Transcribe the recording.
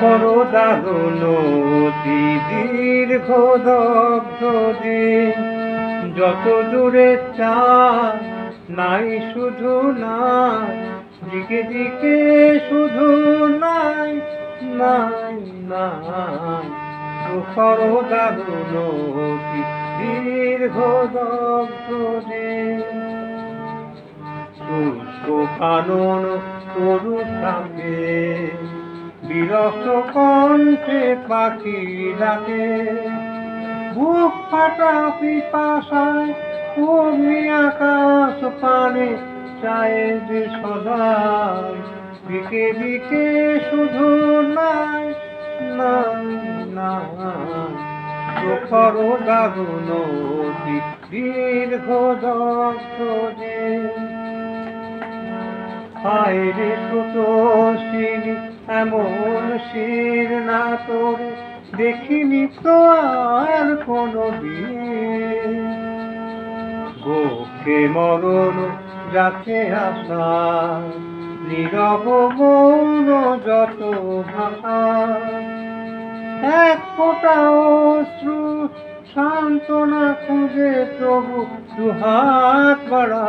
করো দারুণ অতি দীর্ঘ দগ্ধ দিন যত দূরে চা নাই শুধু না, দিকে দিকে শুধু নাই নাই নাই। করো দারুণ অতি দীর্ঘ দগ্ধ দিন কানন তরু থাকে বিরক্ত কণ্ঠে পাখি ডাকে। বুক ফাটা পিপাসায় অগ্নি আকাশ পানে চায় যে সদায়। দিকে দিকে শুধু নাই না নাই। প্রখর দারুণ দীর্ঘ দগ্ধ হায়রে ছোট শির এমন শির না তোরে, দেখিনি তো আর কোনো দিন। বুকে মরণ যাচ্ছে আশা নীরব মৌন যত ভাষা এক ফোঁটা অশ্রু সান্ত্বনা খুঁজে তবু দুহাত বাড়া